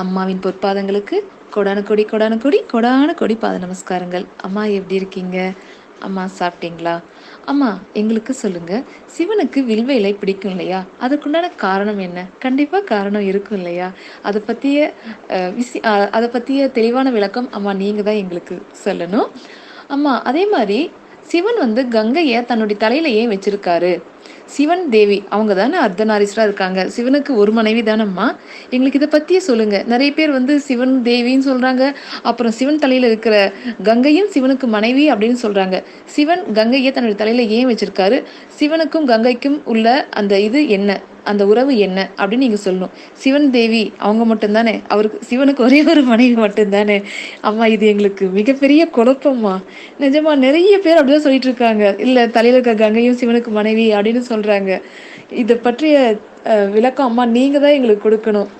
அம்மாவின் பொற்பாதங்களுக்கு கொடான கொடி கொடான கொடி கொடான கொடி பாத நமஸ்காரங்கள். அம்மா எப்படி இருக்கீங்க? அம்மா சாப்பிட்டீங்களா? அம்மா எங்களுக்கு சொல்லுங்க. சிவனுக்கு வில்வ இலை பிடிக்கும் இல்லையா? அதுக்குண்டான காரணம் என்ன? கண்டிப்பா காரணம் இருக்கும் இல்லையா? அதை பத்திய விசி அதை பத்திய தெளிவான விளக்கம் அம்மா நீங்க தான் எங்களுக்கு சொல்லணும். அம்மா அதே மாதிரி சிவன் வந்து கங்கையை தன்னுடைய தலையில ஏன் வச்சிருக்காரு. சிவன் தேவி அவங்க தானே அர்த்தநாரீஸ்வரா இருக்காங்க. சிவனுக்கு ஒரு மனைவி தானம்மா? எங்களுக்கு இதை பத்தியே சொல்லுங்க. நிறைய பேர் வந்து சிவன் தேவின்னு சொல்றாங்க. அப்புறம் சிவன் தலையில இருக்கிற கங்கையும் சிவனுக்கு மனைவி அப்படின்னு சொல்றாங்க. சிவன் கங்கையை தன்னுடைய தலையில ஏன் வச்சிருக்காரு? சிவனுக்கும் கங்கைக்கும் உள்ள அந்த இது என்ன? அந்த உறவு என்ன அப்படின்னு நீங்க சொல்லணும். சிவன் தேவி அவங்க மட்டும்தானே? அவருக்கு சிவனுக்கு ஒரே ஒரு மனைவி மட்டும்தானே? அம்மா இது எங்களுக்கு மிகப்பெரிய குழப்பம்மா. நிஜமா நிறைய பேர் அப்படிதான் சொல்லிட்டு இருக்காங்க. இல்ல தலையில இருக்க கங்கையும் சிவனுக்கு மனைவி அப்படின்னு சொல்றாங்க. இதை பற்றிய விளக்கம் அம்மா நீங்க தான் எங்களுக்கு கொடுக்கணும்.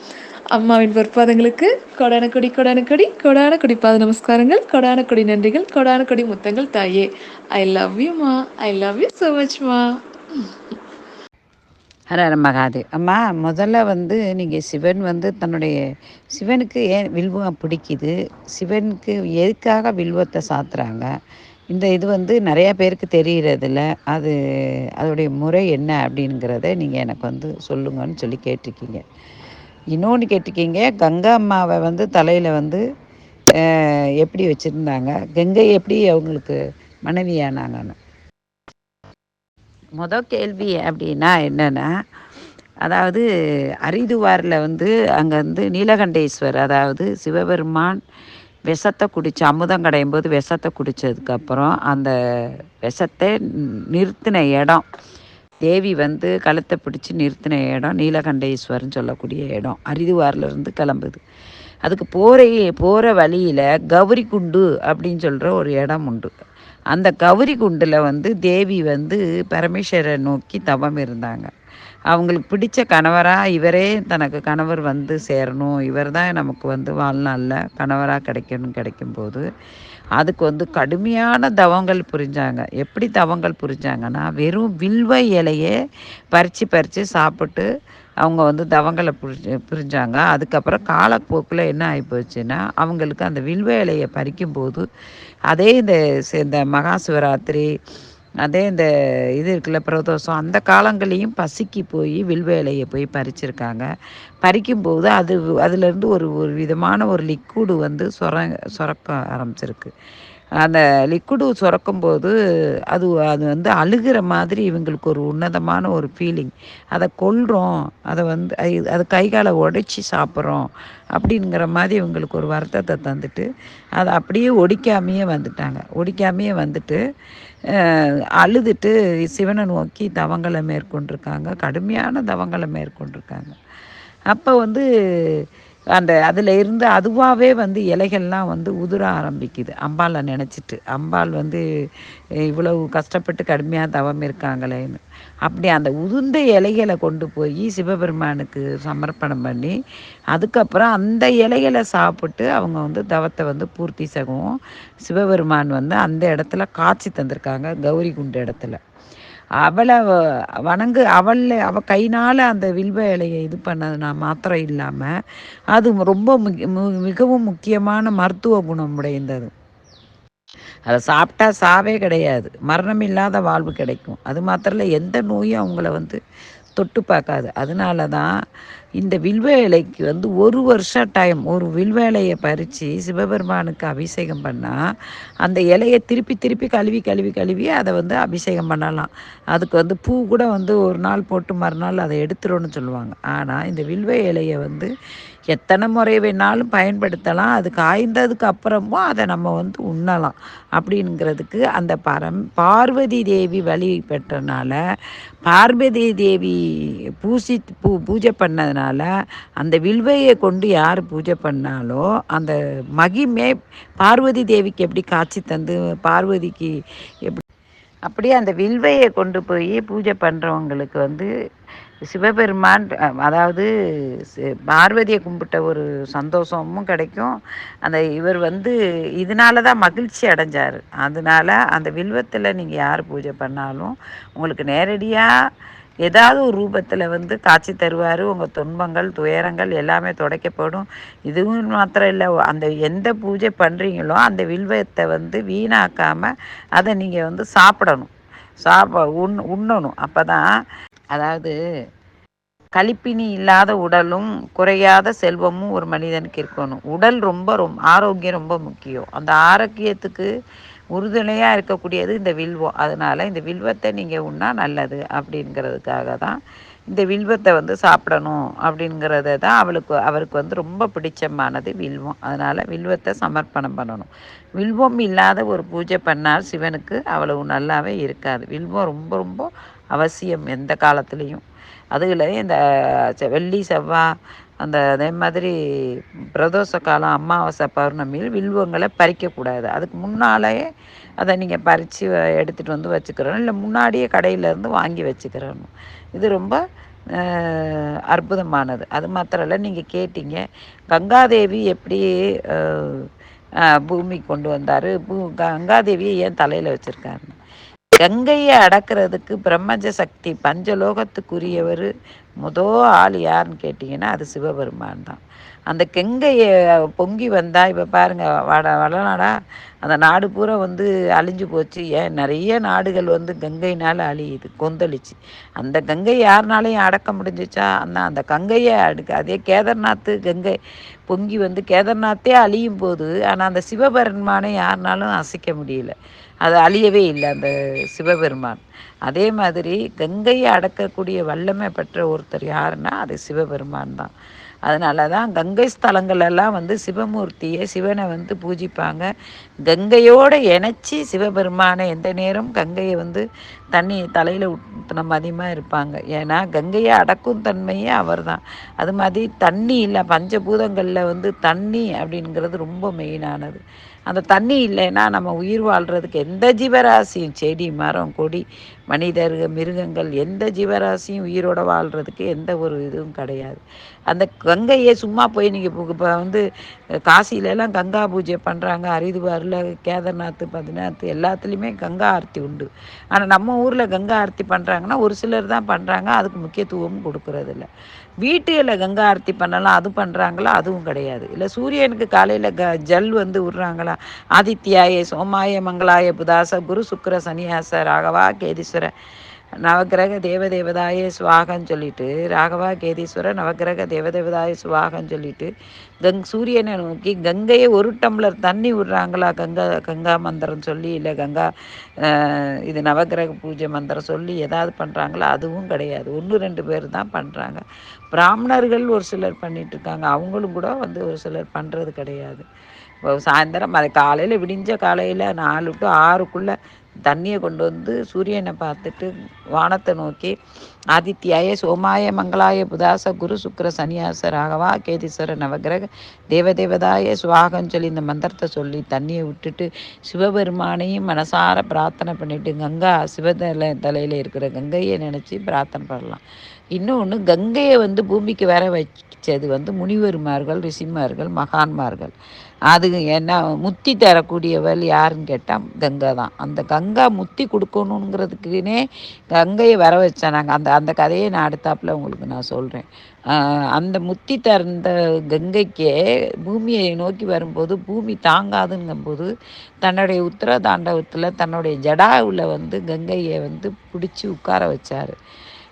அம்மாவின் பொற்பாதங்களுக்கு கொடான கொடி கொடான கொடி கொடான கொடி பாத நமஸ்காரங்கள் கொடான கொடி நன்றிகள் கொடான கொடி முத்தங்கள் தாயே. ஐ லவ் யூ மா I love you so much Harahara Mahadev. அம்மா முதல்ல வந்து நீங்கள் சிவன் வந்து தன்னுடைய சிவனுக்கு ஏன் வில்வம் பிடிக்குது? சிவனுக்கு எதுக்காக வில்வத்தை சாத்துறாங்க? இந்த இது வந்து நிறையா பேருக்கு தெரிகிறதில்ல அது அதோடைய முறை என்ன அப்படிங்கிறத நீங்கள் எனக்கு வந்து சொல்லுங்கன்னு சொல்லி கேட்டிருக்கீங்க. இன்னொன்று கேட்டிருக்கீங்க கங்கா அம்மாவை வந்து தலையில் வந்து எப்படி வச்சுருந்தாங்க? கங்கை எப்படி அவங்களுக்கு மனைவியானாங்கன்னு? முத கேள்வி அப்படின்னா என்னென்னா அதாவது அரிதுவாரில் வந்து அங்கே வந்து நீலகண்டேஸ்வர் அதாவது சிவபெருமான் விஷத்தை குடிச்சு அமுதம் கடையும் போது விஷத்தை குடித்ததுக்கப்புறம் அந்த விஷத்தை நிறுத்தின இடம் தேவி வந்து கழுத்தை பிடிச்சி நிறுத்தின இடம் நீலகண்டேஸ்வரன் சொல்லக்கூடிய இடம் அரிதுவாரில் இருந்து கிளம்புது. அதுக்கு போகிற போகிற வழியில் கௌரி குண்டு அப்படின்னு சொல்கிற ஒரு இடம் உண்டு. அந்த கௌரி குண்டில் வந்து தேவி வந்து பரமேஸ்வரை நோக்கி தவம் இருந்தாங்க. அவங்களுக்கு பிடிச்ச கணவராக இவரே தனக்கு கணவர் வந்து சேரணும். இவர் தான் நமக்கு வந்து வாழ்நாளில் கணவராக கிடைக்கணும் கிடைக்கும்போது அதுக்கு வந்து கடுமையான தவங்கள் புரிஞ்சாங்க. எப்படி தவங்கள் புரிஞ்சாங்கன்னா வெறும் வில்வ இலையே பறித்து பறித்து சாப்பிட்டு அவங்க வந்து தவங்களை புரிஞ்சு புரிஞ்சாங்க. அதுக்கப்புறம் காலப்போக்கில் என்ன ஆகிப்போச்சுன்னா அவங்களுக்கு அந்த வில்வ இலையை பறிக்கும்போது அதே இந்த இந்த மகா சிவராத்திரி அதே இந்த இது இருக்குல்ல பிரதோஷம் அந்த காலங்களையும் பசிக்கு போய் வில்வேலையை போய் பறிச்சிருக்காங்க. பறிக்கும்போது அது அதுலேருந்து ஒரு ஒரு விதமான ஒரு லிக்விடு வந்து சுர சுரக்க ஆரம்பிச்சிருக்கு. அந்த லிக்விடு சுரக்கும்போது அது அது வந்து அழுகிற மாதிரி இவங்களுக்கு ஒரு உன்னதமான ஒரு ஃபீலிங் அதை கொள்கிறோம் அதை வந்து அது கை காலை உடைச்சி சாப்பிட்றோம் அப்படிங்கிற மாதிரி இவங்களுக்கு ஒரு வருத்தத்தை தந்துட்டு அதை அப்படியே ஒடிக்காமையே வந்துட்டாங்க. ஒடிக்காமையே வந்துட்டு அழுதுட்டு சிவனை நோக்கி தவங்களை மேற்கொண்டிருக்காங்க. கடுமையான தவங்களை மேற்கொண்டிருக்காங்க. அப்போ வந்து அந்த அதில் இருந்து அதுவாகவே வந்து இலைகள்லாம் வந்து உதிர ஆரம்பிக்குது. அம்பாளை நினச்சிட்டு அம்பாள் வந்து இவ்வளவு கஷ்டப்பட்டு கடுமையாக தவம் இருக்காங்களேன்னு. அப்படி அந்த உதிர்ந்த இலைகளை கொண்டு போய் சிவபெருமானுக்கு சமர்ப்பணம் பண்ணி அதுக்கப்புறம் அந்த இலைகளை சாப்பிட்டு அவங்க வந்து தவத்தை வந்து பூர்த்தி செய்கவும் சிவபெருமான் வந்து அந்த இடத்துல காட்சி தந்திருக்காங்க கௌரி குண்டு இடத்துல. அவளை வணங்கு அவளை அவ கைனால் அந்த வில்வ இலையை இது பண்ணதுனா மாத்திரம் இல்லாமல் அது ரொம்ப மு- மிகவும் முக்கியமான மருத்துவ குணம் உடைந்தது. அதை சாப்பிட்டா சாவே கிடையாது. மரணம் இல்லாத வாழ்வு கிடைக்கும். அது மாத்திரம் இல்லை எந்த நோயும் அவங்கள வந்து தொட்டு பார்க்காது. அதனால தான் இந்த வில்வ இலைக்கு வந்து ஒரு வருஷம் டைம் ஒரு வில்வ இலையை பறித்து சிவபெருமானுக்கு அபிஷேகம் பண்ணால் அந்த இலையை திருப்பி திருப்பி கழுவி கழுவி கழுவி அதை வந்து அபிஷேகம் பண்ணலாம். அதுக்கு வந்து பூ கூட வந்து ஒரு நாள் போட்டு மறுநாள் அதை எடுத்துரும்னு சொல்லுவாங்க. ஆனால் இந்த வில்வ இலையை வந்து எத்தனை முறை வேணாலும் பயன்படுத்தலாம். அது காய்ந்ததுக்கு அப்புறமும் அதை நம்ம வந்து உண்ணலாம். அப்படிங்கிறதுக்கு அந்த பரம் பார்வதி தேவி வழி பெற்றனால பார்வதி தேவி பூசி பூ பூஜை பண்ணதுனால அதனால் அந்த வில்வையை கொண்டு யார் பூஜை பண்ணாலோ அந்த மகிமே பார்வதி தேவிக்கு எப்படி காட்சி தந்து பார்வதிக்கு எப்படி அப்படியே அந்த வில்வையை கொண்டு போய் பூஜை பண்ணுறவங்களுக்கு வந்து சிவபெருமான் அதாவது பார்வதியை கும்பிட்ட ஒரு சந்தோஷமும் கிடைக்கும். அந்த இவர் வந்து இதனால தான் மகிழ்ச்சி அடைஞ்சார். அதனால அந்த வில்வத்தில் நீங்கள் யார் பூஜை பண்ணாலும் உங்களுக்கு நேரடியாக ஏதாவது ஒரு ரூபத்தில் வந்து காட்சி தருவார் உங்கள் துன்பங்கள் துயரங்கள் எல்லாமே துடைக்கப்படும் இதுவும் மாத்திரம் இல்லை அந்த எந்த பூஜை பண்ணுறீங்களோ அந்த வில்வத்தை வந்து வீணாக்காமல் அதை நீங்கள் வந்து சாப்பிடணும். சாப்ப உண் உண்ணணும். அப்போ தான் அதாவது கழிப்பினி இல்லாத உடலும் குறையாத செல்வமும் ஒரு மனிதனுக்கு இருக்கணும். உடல் ரொம்ப ரொம்ப ஆரோக்கியம் ரொம்ப முக்கியம். அந்த ஆரோக்கியத்துக்கு உறுதுணையாக இருக்கக்கூடியது இந்த வில்வம். அதனால் இந்த வில்வத்தை நீங்கள் உண்ணா நல்லது அப்படிங்கிறதுக்காக தான் இந்த வில்வத்தை வந்து சாப்பிடணும் அப்படிங்கிறத தான் அவளுக்கு அவருக்கு வந்து ரொம்ப பிடிச்சமானது வில்வம். அதனால் வில்வத்தை சமர்ப்பணம் பண்ணணும். வில்வம் இல்லாத ஒரு பூஜை பண்ணால் சிவனுக்கு அவ்வளவு நல்லாவே இருக்காது. வில்வம் ரொம்ப ரொம்ப அவசியம் எந்த காலத்துலேயும். அதுல இந்த வெள்ளி செவ்வாய் அந்த அதே மாதிரி பிரதோஷ காலம் அமாவாசை பௌர்ணமியில் வில்வங்களை பறிக்கக்கூடாது அதுக்கு முன்னாலேயே அதை நீங்கள் பறித்து எடுத்துகிட்டு வந்து வச்சுக்கிறோம் இல்லை முன்னாடியே கடையிலேருந்து வாங்கி வச்சுக்கிறணும். இது ரொம்ப அற்புதமானது. அது மாத்திரம் இல்லை நீங்கள் கேட்டீங்க. கங்காதேவி எப்படி பூமி கொண்டு வந்தார்? பூ கங்காதேவியை ஏன் தலையில் வச்சுருக்காருன்னு. கங்கையை அடக்கிறதுக்கு பிரம்மஜ சக்தி பஞ்சலோகத்துக்குரியவர் முதோ ஆள் யாருன்னு கேட்டிங்கன்னா அது சிவபெருமான் தான். அந்த கங்கையை பொங்கி வந்தால் இப்போ பாருங்கள் வட வடநாடா அந்த நாடு பூரா வந்து அழிஞ்சு போச்சு. ஏன்? நிறைய நாடுகள் வந்து கங்கைனால் அழியுது கொந்தளிச்சு. அந்த கங்கை யாருனாலையும் அடக்க முடிஞ்சிச்சா? அந்த அந்த கங்கையை அடுக்க அதே கேதார்நாத்து கங்கை பொங்கி வந்து கேதார்நாத்தே அழியும் போது ஆனால் அந்த சிவபெருமானை யாருனாலும் அசைக்க முடியல. அது அழியவே இல்லை அந்த சிவபெருமான். அதே மாதிரி கங்கையை அடக்கக்கூடிய வல்லமை பெற்ற ஒருத்தர் யாருன்னா அது சிவபெருமான் தான். அதனால தான் கங்கை ஸ்தலங்களெல்லாம் வந்து சிவமூர்த்தியை சிவனை வந்து பூஜிப்பாங்க. கங்கையோடு இணைச்சி சிவபெருமானை எந்த நேரம் கங்கையை வந்து தண்ணி தலையில் ஊற்றின மதியமாக இருப்பாங்க. ஏன்னா கங்கையை அடக்கும் தன்மையே அவர் தான். அது மாதிரி தண்ணி இல்லை பஞ்சபூதங்களில் வந்து தண்ணி அப்படிங்கிறது ரொம்ப மெயினானது அந்த தண்ணி இல்லைன்னா நம்ம உயிர் வாழ்கிறதுக்கு எந்த ஜீவராசியும் செடி மரம் கொடி மனிதர்கள் மிருகங்கள் எந்த ஜீவராசியும் உயிரோடு வாழ்கிறதுக்கு எந்த ஒரு இதுவும் கிடையாது. அந்த கங்கையை சும்மா போய் நீங்கள் இப்போ வந்து காசிலெல்லாம் கங்கா பூஜை பண்ணுறாங்க ஹரிதுவாரில் கேதார்நாத் பத்ரிநாத் எல்லாத்துலேயுமே கங்கா ஆர்த்தி உண்டு. ஆனால் நம்ம ஊரில் கங்கா ஆர்த்தி பண்ணுறாங்கன்னா ஒரு சிலர் தான் பண்ணுறாங்க அதுக்கு முக்கியத்துவமும் கொடுக்குறதில்ல. வீட்டில் கங்கா ஆர்த்தி பண்ணலாம். அது பண்ணுறாங்களா அதுவும் கிடையாது. இல்லை சூரியனுக்கு காலையில் க ஜல் வந்து விட்றாங்களா ஆதித்யாய சோமாய மங்களாய புதாச குரு சுக்கர சனியாச ராகவா கேதீஸ்வர நவகிரக தேவதேவதாய சுவாகன்னு சொல்லிட்டு ராகவா கேதீஸ்வர நவகிரக தேவதேவதாய சுவாகன்னு சொல்லிட்டு கங் சூரியனை நோக்கி கங்கையை ஒரு டம்ளர் தண்ணி விடுறாங்களா? கங்கா கங்கா மந்திரம் சொல்லி இல்லை கங்கா இது நவகிரக பூஜை மந்திரம் சொல்லி ஏதாவது பண்ணுறாங்களா அதுவும் கிடையாது. ஒன்று ரெண்டு பேர் தான் பண்ணுறாங்க பிராமணர்கள் ஒரு சிலர் பண்ணிகிட்ருக்காங்க அவங்களும் கூட வந்து ஒரு சிலர் பண்ணுறது கிடையாது. சாயந்தரம் அது காலையில் விடிஞ்ச காலையில் நாலு டு ஆறுக்குள்ளே தண்ணியை கொண்டு வந்து சூரியனை பார்த்துட்டு வானத்தை நோக்கி ஆதித்யாய சோமாய மங்களாய புதாச குரு சுக்கர சனியாச ராகவா கேதீஸ்வர நவகிரக தேவதேவதாய சுவாகம் சொல்லி இந்த மந்திரத்தை சொல்லி தண்ணியை விட்டுட்டு சிவபெருமானையும் மனசார பிரார்த்தனை பண்ணிட்டு கங்கா சிவதலை தலையில் இருக்கிற கங்கையை நினச்சி பிரார்த்தனை பண்ணலாம். இன்னொன்று கங்கையை வந்து பூமிக்கு வர வச்சது வந்து முனிவருமார்கள் ரிஷிமார்கள் மகான்மார்கள். அது என்ன முத்தி தரக்கூடியவள் யாருன்னு கேட்டால் கங்கை தான். அந்த கங்கா முத்தி கொடுக்கணுங்கிறதுக்குனே கங்கையை வர வச்சேன் நாங்கள் அந்த அந்த கதையை நான் அடுத்தாப்பில் உங்களுக்கு நான் சொல்கிறேன் அந்த முத்தி தந்த கங்கைக்கே பூமியை நோக்கி வரும்போது பூமி தாங்காதுங்கும்போது தன்னுடைய உத்தர தாண்டவத்தில் தன்னுடைய ஜடாவில் வந்து கங்கையை வந்து பிடிச்சி உட்கார வச்சார்.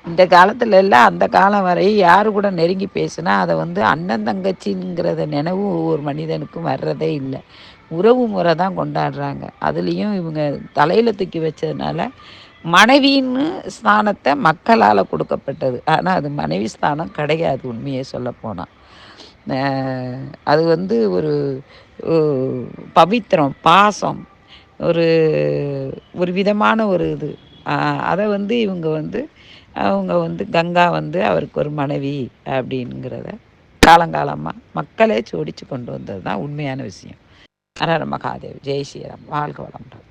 இந்த காலத்துல எல்லாம் அந்த காலம் வரை யாரு கூட நெருங்கி பேசுனா அதை வந்து அண்ணன் தங்கச்சிங்கிறத நினைவு ஒவ்வொரு மனிதனுக்கும் வர்றதே இல்லை. உறவு முறை தான் கொண்டாடுறாங்க. அதுலேயும் இவங்க தலையில் தூக்கி வச்சதுனால மனைவின்னு ஸ்தானத்தை மக்களால் கொடுக்கப்பட்டது. ஆனால் அது மனைவி ஸ்தானம் கிடையாது உண்மையை சொல்லப்போனால் அது வந்து ஒரு பவித்திரம் பாசம் ஒரு ஒரு விதமான ஒரு இது. அதை வந்து இவங்க வந்து அவங்க வந்து கங்கா வந்து அவருக்கு ஒரு மனைவி அப்படிங்கிறத காலங்காலமாக மக்களே சோடித்து கொண்டு வந்தது தான் உண்மையான விஷயம். ஹரஹர மகாதேவ். ஜெய் ஸ்ரீராம். வாழ்க வளமுடன்.